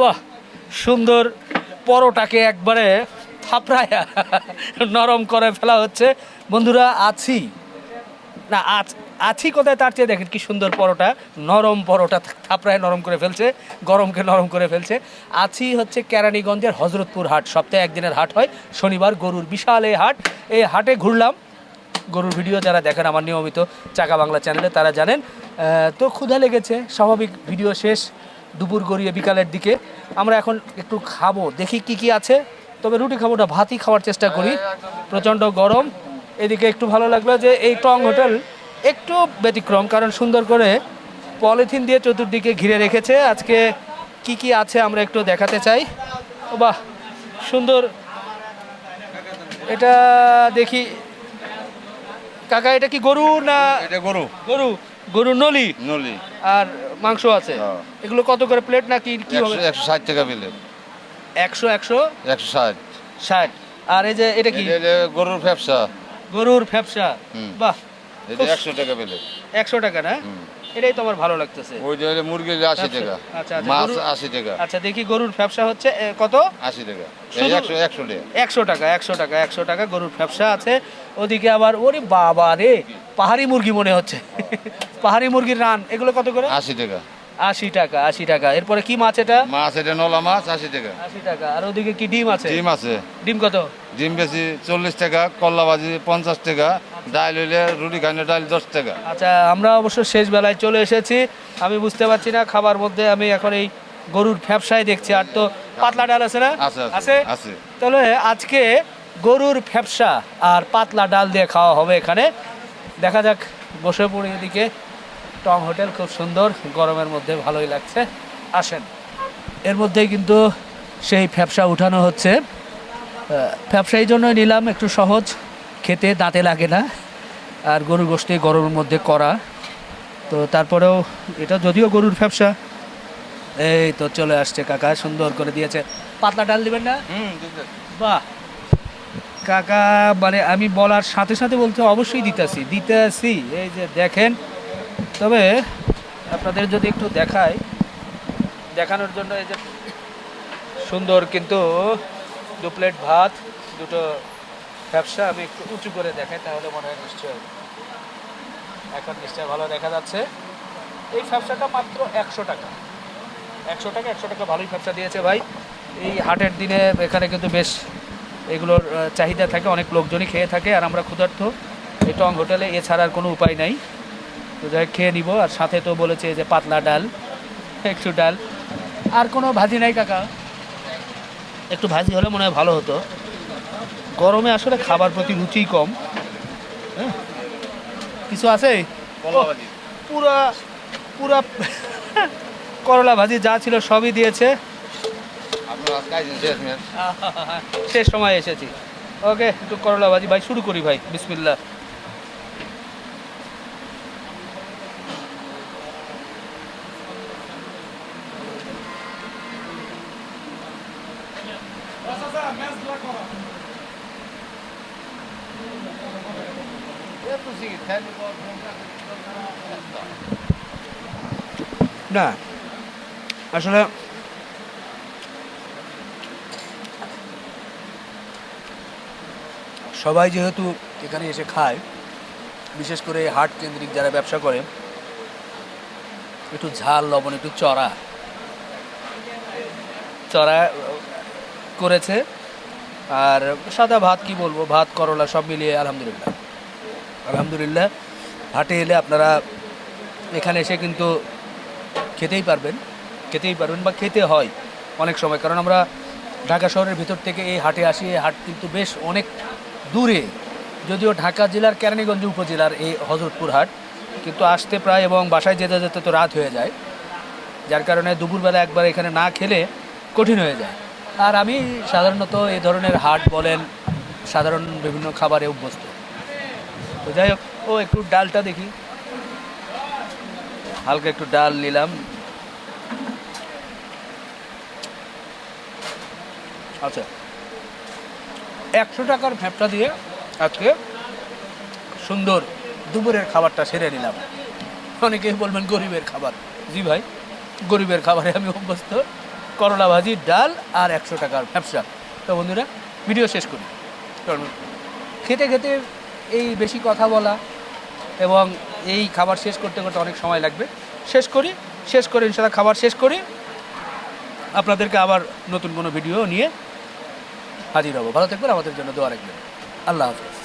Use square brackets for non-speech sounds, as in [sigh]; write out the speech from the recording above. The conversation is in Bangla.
বাহ, সুন্দর পরোটাকে একবারে থাপড়ায়া নরম করে ফেলা হচ্ছে। বন্ধুরা, আছি। না, আছ, আছি কোথায় তার চেয়ে দেখেন কি সুন্দর পরোটা, নরম পরোটা থাপড়ায় নরম করে ফেলছে, গরমকে নরম করে ফেলছে। আছি হচ্ছে কেরানীগঞ্জের হজরতপুর হাট, সপ্তাহে একদিনের হাট হয়, শনিবার গরুর বিশাল এই হাট। এই হাটে ঘুরলাম। গরুর ভিডিও যারা দেখেন, আমার নিয়মিত চাকা বাংলা চ্যানেলে, তারা জানেন। তো ক্ষুধা লেগেছে, স্বাভাবিক ভিডিও শেষ। দুপুর গড়িয়ে বিকালের দিকে। আমরা এখন একটু খাব দেখি কি কি আছে। তবে রুটি খাব না ভাতই খাওয়ার চেষ্টা করি। প্রচণ্ড গরম। এদিকে একটু ভালো লাগল যে এই টং হোটেল একটু ব্যতিক্রম কারণ সুন্দর করে পলিথিন দিয়ে চতুর্দিকে ঘিরে রেখেছে। আজকে কি কি আছে আমরা একটু দেখাতে চাই। ও বাহ সুন্দর। এটা দেখি। কাকা এটা কি গরু না গরু। গরু? গরু নলি? নলি। আর মাংস আছে। হ্যাঁ। এগুলো কত করে প্লেট না কি কি হবে? একশো ষাট টাকা প্লেট একশো একশো? একশো ষাট। ষাট। আর এই যে এটা কি? গরুর ব্যবসা গরুর ফ্যাপসা। বাহ। এটা একশো টাকা প্লেট একশো টাকা না? এটাই তো আমার ভালো লাগতেছে। ওইটা হলো মুরগির আশি টাকা আচ্ছা, আচ্ছা, মাছ আশি টাকা। আচ্ছা দেখি গরুর ফ্যাপসা হচ্ছে কত? আশি টাকা। একশো টাকা। একশো টাকা একশো টাকা গরুর ফ্যাপসা আছে। ওদিকে আবার ওরে বাবা রে পাহাড়ি মুরগি মনে হচ্ছে। [laughs] পাহাড়ি মুরগির রান এগুলো কত করে? আশি টাকা। আশি টাকা আশি টাকা। এরপরে কি মাছ এটা? মাছ এটা নলা মাছ আশি টাকা। আশি টাকা। আর ওদিকে কি ডিম আছে? ডিম আছে। ডিম কত? ডিম বেশি চল্লিশ টাকা কল্লা ভাজি পঞ্চাশ টাকা ডাল হইলে রুটি খাইলে ডাল দশ টাকা। আচ্ছা আমরা অবশ্য শেষ বেলায় চলে এসেছি। আমি বুঝতে পারছি না খাবার মধ্যে আমি এখন এই গরুর ফ্যাপসাই দেখছি। আর তো পাতলা ডাল আছে না? আছে, আছে। তাহলে আজকে গরুর ফ্যাপসা আর পাতলা ডাল দিয়ে খাওয়া হবে এখানে। দেখা যাক বসে পড়ি এদিকে। টং হোটেল খুব সুন্দর গরমের মধ্যে ভালোই লাগছে। আসেন। এর মধ্যেই কিন্তু সেই ফ্যাপসা উঠানো হচ্ছে। ফ্যাপসা এই জন্যই নিলাম একটু সহজ খেতে দাঁতে লাগে না। আর গরুর গোষ্ঠী গরমের মধ্যে করা। তো তারপরেও এটা যদিও গরুর ব্যবসা এই তো চলে আসছে কাকা সুন্দর করে দিয়েছে। পাতলা ডাল দিবেন না? বাহ! কাকা মানে আমি বলার সাথে সাথে বলতে অবশ্যই দিতেছি দিতেছি। এই যে দেখেন তবে আপনাদের যদি একটু দেখাই দেখানোর জন্য এই যে সুন্দর কিন্তু দু প্লেট ভাত দুটো ব্যবসা আমি একটু উঁচু করে দেখাই, তাহলে মনে হয় নিশ্চয় এখন নিশ্চয় ভালো দেখা যাচ্ছে। এই ব্যবসাটা মাত্র একশো টাকা। একশো টাকা একশো টাকা ভালোই ব্যবসা দিয়েছে ভাই। এই হাটের দিনে এখানে কিন্তু বেশ এগুলোর চাহিদা থাকে, অনেক লোকজনই খেয়ে থাকে, আর আমরা ক্ষুধার্থ এই টং হোটেলে এছাড়া আর কোনো উপায় নাই। তো যাই খেয়ে নিব। আর সাথে তো বলেছে যে পাতলা ডাল, একটু ডাল। আর কোনো ভাজি নাই, কাকা? একটু ভাজি হলে মনে হয় ভালো হতো। গরমে আসলে খাবার প্রতি রুচি কম। হ্যাঁ? কিছু আছে? পুরা পুরা [laughs] করলা ভাজি যা ছিল সবই দিয়েছে। শেষ [laughs] সময় এসেছি। ওকে একটু করলা ভাজি। ভাই শুরু করি ভাই। বিসমিল্লাহ। না, আসলে সবাই যেহেতু এখানে এসে খায়, বিশেষ করে হাট কেন্দ্রিক যারা ব্যবসা করে, একটু ঝাল, লবণ, একটু চড়া চড়া করেছে, আর সাদা ভাত কি বলব, ভাত, করলা সব মিলিয়ে আলহামদুলিল্লাহ। আলহামদুলিল্লাহ, হাটে এলে আপনারা এখানে এসে কিন্তু খেতেই পারবেন খেতেই পারবেন বা খেতে হয় অনেক সময়। কারণ আমরা ঢাকা শহরের ভিতর থেকে এই হাটে আসি, এই হাট কিন্তু বেশ অনেক দূরে। যদিও ঢাকা জেলার কেরানীগঞ্জ উপজেলার এই হজরতপুর হাট কিন্তু আসতে প্রায় এবং বাসায় যেতে যেতে তো রাত হয়ে যায়। যার কারণে দুপুরবেলা একবার এখানে না খেলে কঠিন হয়ে যায়। আর আমি সাধারণত এই ধরনের হাট বলেন, সাধারণ বিভিন্ন খাবারে অভ্যস্ত। তো যাই হোক, ও একটু ডালটা দেখি। হালকা একটু ডাল নিলাম। আচ্ছা। একশো টাকার ভ্যাপটা দিয়ে আজকে সুন্দর দুপুরের খাবারটা সেরে নিলাম। অনেকেই বলবেন গরিবের খাবার। জি ভাই, গরিবের খাবারে আমি অভ্যস্ত। করলা ভাজি, ডাল আর একশো টাকার ব্যবসা তো বন্ধুরা, ভিডিও শেষ করি। কারণ খেতে খেতে এই বেশি কথা বলা এবং এই খাবার শেষ করতে করতে অনেক সময় লাগবে। শেষ করি, শেষ করে ইনশাল্লাহ খাবার শেষ করি। আপনাদেরকে আবার নতুন কোনো ভিডিও নিয়ে হাজির হব। ভালো থাকবেন, আমাদের জন্য দোয়া রাখবেন। আল্লাহ হাফেজ।